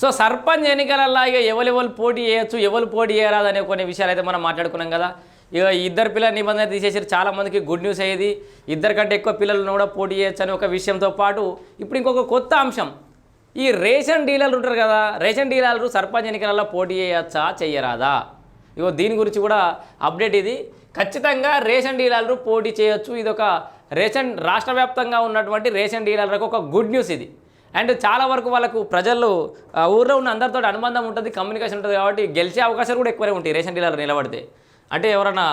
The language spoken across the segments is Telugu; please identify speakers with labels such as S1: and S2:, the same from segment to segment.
S1: సో సర్పంచ్ ఎన్నికలలో ఇక ఎవరెవరు పోటీ చేయొచ్చు ఎవరు పోటీ చేయరాదు అనే కొన్ని విషయాలు అయితే మనం మాట్లాడుకున్నాం కదా. ఇక ఇద్దరు పిల్లల నిబంధన తీసేసారు చాలామందికి గుడ్ న్యూస్ అయ్యేది. ఇద్దరు కంటే ఎక్కువ పిల్లలను కూడా పోటీ చేయొచ్చు అనే ఒక విషయంతో పాటు ఇప్పుడు ఇంకొక కొత్త అంశం. ఈ రేషన్ డీలర్లు ఉంటారు కదా రేషన్ డీలర్లు సర్పంచ్ ఎన్నికలలో పోటీ చేయొచ్చా చెయ్యరాదా ఇగో దీని గురించి కూడా అప్డేట్ ఇది. ఖచ్చితంగా రేషన్ డీలర్లు పోటీ చేయొచ్చు. ఇది ఒక రేషన్ రాష్ట్ర వ్యాప్తంగా ఉన్నటువంటి రేషన్ డీలర్లకు ఒక గుడ్ న్యూస్ ఇది. అండ్ చాలా వరకు వాళ్ళకు ప్రజలు ఊర్లో ఉన్న అందరితో అనుబంధం ఉంటుంది కమ్యూనికేషన్ ఉంటుంది కాబట్టి గెలిచే అవకాశాలు కూడా ఎక్కువనే ఉంటాయి రేషన్ డీలర్లు నిలబడితే. అంటే ఎవరైనా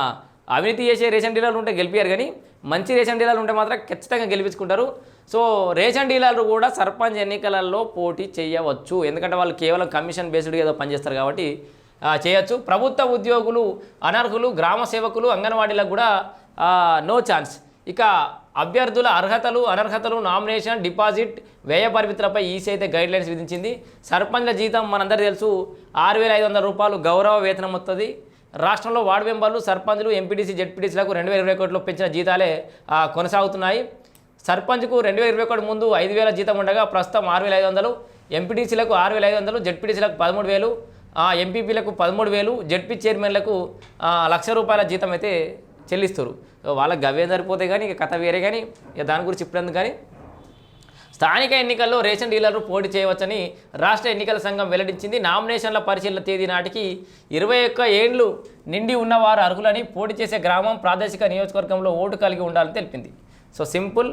S1: అవినీతి చేసే రేషన్ డీలర్లు ఉంటే గెలిపారు కానీ మంచి రేషన్ డీలర్లు ఉంటే మాత్రం ఖచ్చితంగా గెలిపించుకుంటారు. సో రేషన్ డీలర్లు కూడా సర్పంచ్ ఎన్నికలలో పోటీ చేయవచ్చు. ఎందుకంటే వాళ్ళు కేవలం కమిషన్ బేస్డ్ ఏదో పనిచేస్తారు కాబట్టి చేయొచ్చు. ప్రభుత్వ ఉద్యోగులు అనర్హులు గ్రామ సేవకులు అంగన్వాడీలకు కూడా నో ఛాన్స్ ఇక అభ్యర్థుల అర్హతలు అనర్హతలు నామినేషన్ డిపాజిట్ వ్యయ పరిమితులపై ఈసీ అయితే గైడ్ లైన్స్ విధించింది. సర్పంచ్ల జీతం మనందరూ తెలుసు. ఆరు వేల ఐదు వందల రూపాయలు గౌరవ వేతనం వస్తుంది రాష్ట్రంలో వార్డు మెంబర్లు సర్పంచ్లు ఎంపీటీసీ జెడ్పీటీసీలకు రెండు వేల ఇరవై ఒకటిలో పెంచిన జీతాలే కొనసాగుతున్నాయి. సర్పంచ్కు రెండు వేల ఇరవై ఒకటి ముందు ఐదు వేల జీతం ఉండగా ప్రస్తుతం ఆరు వేల ఐదు వందలు ఎంపీటీసీలకు ఆరు వేల ఐదు వందలు జెడ్పీటీసీలకు పదమూడు వేలు ఎంపీపీలకు పదమూడు వేలు జెడ్పీ చైర్మన్లకు లక్ష రూపాయల జీతం అయితే చెల్లిస్తారు. వాళ్ళకి గవే సరిపోతే కానీ ఇక కథ వేరే కానీ ఇక దాని గురించి ఇప్పుడందుకు కానీ స్థానిక ఎన్నికల్లో రేషన్ డీలర్లు పోటీ చేయవచ్చని రాష్ట్ర ఎన్నికల సంఘం వెల్లడించింది. నామినేషన్ల పరిశీలన తేదీ నాటికి ఇరవై ఒక్క ఏండ్లు నిండి ఉన్నవారు అర్హులని పోటీ చేసే గ్రామం ప్రాదేశిక నియోజకవర్గంలో ఓటు కలిగి ఉండాలని తెలిపింది. సో సింపుల్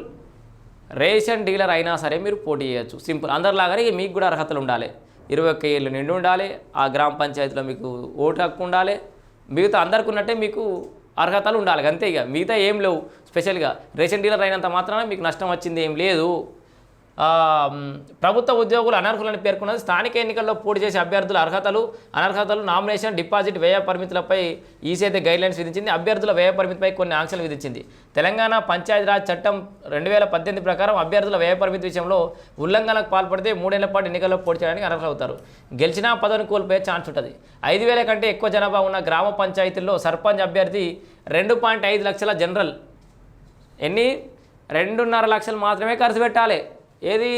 S1: రేషన్ డీలర్ అయినా సరే మీరు పోటీ చేయొచ్చు. సింపుల్ అందరిలాగానే మీకు కూడా అర్హతలు ఉండాలి. ఇరవై ఒక్క ఏళ్ళు నిండి ఉండాలి ఆ గ్రామ పంచాయతీలో మీకు ఓటు హక్కు ఉండాలి మిగతా అందరికి ఉన్నట్టే మీకు అర్హతలు ఉండాలి. అంతే ఇక మిగతా ఏం లేవు. స్పెషల్గా రేషన్ డీలర్ అయినంత మాత్రాన మీకు నష్టం వచ్చింది ఏం లేదు. ప్రభుత్వ ఉద్యోగులు అనర్హులని పేర్కొన్నది స్థానిక ఎన్నికల్లో పోటీ చేసే అభ్యర్థుల అర్హతలు అనర్హతలు నామినేషన్ డిపాజిట్ వ్యయ పరిమితులపై ఈసీ అయితే గైడ్లైన్స్ విధించింది. అభ్యర్థుల వ్యయ పరిమితిపై కొన్ని ఆంక్షలు విధించింది. తెలంగాణ పంచాయతీరాజ్ చట్టం రెండు వేల పద్దెనిమిది ప్రకారం అభ్యర్థుల వ్యయ పరిమితి విషయంలో ఉల్లంఘనకు పాల్పడితే మూడేళ్ళ పాటు ఎన్నికల్లో పోటీ చేయడానికి అర్హులవుతారు గెలిచినా పదవిని కోల్పోయే ఛాన్స్ ఉంటుంది. ఐదు వేల కంటే ఎక్కువ జనాభా ఉన్న గ్రామ పంచాయతీల్లో సర్పంచ్ అభ్యర్థి రెండు పాయింట్ ఐదు లక్షల జనరల్ ఎన్ని? రెండున్నర లక్షలు మాత్రమే ఖర్చు పెట్టాలి. ఏది?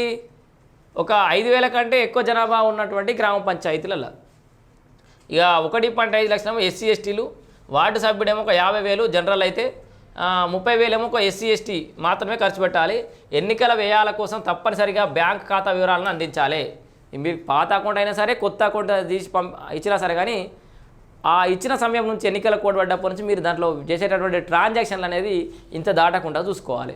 S1: ఒక ఐదు వేల కంటే ఎక్కువ జనాభా ఉన్నటువంటి గ్రామ పంచాయతీలలో ఇక ఒకటి పాయింట్ ఐదు లక్షలేమో ఎస్సీ ఎస్టీలు. వార్డు సభ్యుడేమో ఒక యాభై వేలు జనరల్ అయితే ముప్పై వేలేమో ఒక ఎస్సీ ఎస్టీ మాత్రమే ఖర్చు పెట్టాలి. ఎన్నికల వ్యయాల కోసం తప్పనిసరిగా బ్యాంక్ ఖాతా వివరాలను అందించాలి. మీరు పాత అకౌంట్ అయినా సరే కొత్త అకౌంట్ తీసి పంప ఇచ్చినా సరే కానీ ఆ ఇచ్చిన సమయం నుంచి ఎన్నికల కోడ్ పడ్డప్పటి నుంచి మీరు దాంట్లో చేసేటటువంటి ట్రాన్సాక్షన్లు అనేది ఇంత దాటకుండా చూసుకోవాలి.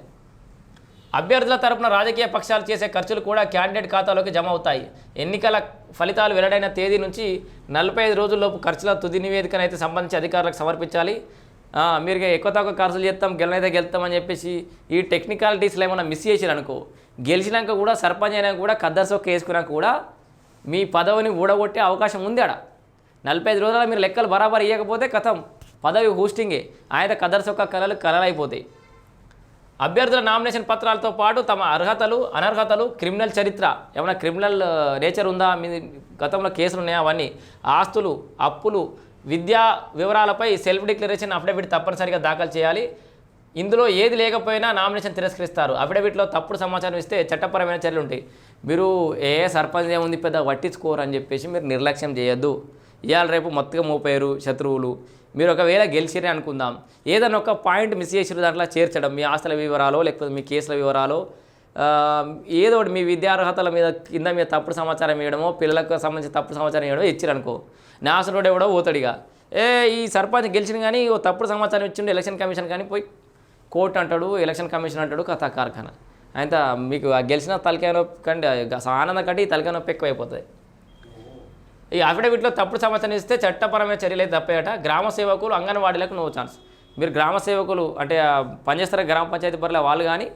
S1: అభ్యర్థుల తరపున రాజకీయ పక్షాలు చేసే ఖర్చులు కూడా క్యాండిడేట్ ఖాతాలోకి జమ అవుతాయి. ఎన్నికల ఫలితాలు వెల్లడైన తేదీ నుంచి నలభై ఐదు రోజుల్లోపు ఖర్చుల తుది నివేదికను అయితే సంబంధించి అధికారులకు సమర్పించాలి. మీరు ఎక్కువ తక్కువ ఖర్చులు చేస్తాం గెలనైతే గెలుస్తామని చెప్పేసి ఈ టెక్నికాలిటీస్లో ఏమైనా మిస్ చేసారు అనుకో గెలిచినాక కూడా సర్పంచ్ అయినా కూడా కద్దర్ సొక్క వేసుకున్నాక కూడా మీ పదవిని ఊడగొట్టే అవకాశం ఉంది ఆడ. నలభై ఐదు రోజుల మీరు లెక్కలు బరాబర్ ఇవ్వకపోతే కథం. పదవి హోస్టింగే. ఆయన కదర్సొక్క కళలు కలలైపోతాయి అభ్యర్థుల నామినేషన్ పత్రాలతో పాటు తమ అర్హతలు అనర్హతలు క్రిమినల్ చరిత్ర ఏమైనా క్రిమినల్ నేచర్ ఉందా మీ గతంలో కేసులు ఉన్నాయా అవన్నీ ఆస్తులు అప్పులు విద్యా వివరాలపై సెల్ఫ్ డిక్లరేషన్ అఫిడవిట్ తప్పనిసరిగా దాఖలు చేయాలి. ఇందులో ఏది లేకపోయినా నామినేషన్ తిరస్కరిస్తారు. అఫిడవిట్లో తప్పుడు సమాచారం ఇస్తే చట్టపరమైన చర్యలు ఉంటాయి. మీరు ఏ సర్పంచ్ ఏముంది పెద్ద పట్టించుకోరు అని చెప్పేసి మీరు నిర్లక్ష్యం చేయొద్దు. ఇవాళ రేపు మొత్తగా మోపారు శత్రువులు. మీరు ఒకవేళ గెలిచిరే అనుకుందాం. ఏదైనా ఒక పాయింట్ మిస్ చేసిన దాంట్లో చేర్చడం మీ ఆస్తుల వివరాలు లేకపోతే మీ కేసుల వివరాలు ఏదో ఒకటి మీ విద్యార్హతల మీద కింద మీద తప్పుడు సమాచారం ఇవ్వడమో పిల్లలకు సంబంధించి తప్పుడు సమాచారం ఇవ్వడమో ఇచ్చిరనుకో. నాసనుడు ఎవడో పోతాడిగా. ఏ ఈ సర్పంచ్ గెలిచిన కానీ ఓ తప్పుడు సమాచారం ఇచ్చిండు ఎలక్షన్ కమిషన్ కానీ పోయి కోర్టు అంటాడు ఎలక్షన్ కమిషన్ అంటాడు కథా కార్ఖానా అయితే మీకు ఆ గెలిచిన తలకాయ నొప్పి కంటే ఆనందం కంటే ఈ తలకాయ నొప్పి ఎక్కువైపోతుంది. ఈ అఫిడవిట్లో తప్పుడు సమాచారం ఇస్తే చట్టపరమైన చర్యలే అయితే తప్పేట గ్రామ సేవకులు అంగన్వాడీలకు నో ఛాన్స్. మీరు గ్రామ సేవకులు అంటే పనిచేస్తారు గ్రామ పంచాయతీ పరిలో వాళ్ళు కానీ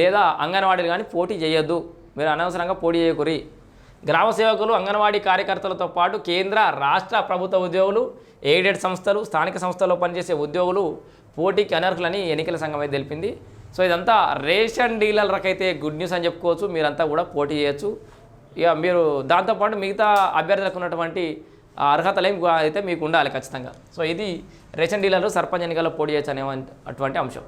S1: లేదా అంగన్వాడీలు కానీ పోటీ చేయొద్దు. మీరు అనవసరంగా పోటీ చేయకూరి. గ్రామ సేవకులు అంగన్వాడీ కార్యకర్తలతో పాటు కేంద్ర రాష్ట్ర ప్రభుత్వ ఉద్యోగులు ఎయిడెడ్ సంస్థలు స్థానిక సంస్థల్లో పనిచేసే ఉద్యోగులు పోటీకి అనర్హులని ఎన్నికల సంఘం అయితే తెలిపింది. సో ఇదంతా రేషన్ డీలర్లకైతే గుడ్ న్యూస్ అని చెప్పుకోవచ్చు. మీరంతా కూడా పోటీ చేయొచ్చు. ఇక మీరు దాంతోపాటు మిగతా అభ్యర్థులకు ఉన్నటువంటి ఆ అర్హతలు అయితే మీకు ఉండాలి ఖచ్చితంగా. సో ఇది రేషన్ డీలర్లు సర్పంచ్ ఎన్నికల్లో పోటీ చేయచ్చు అనే అటువంటి అంశం.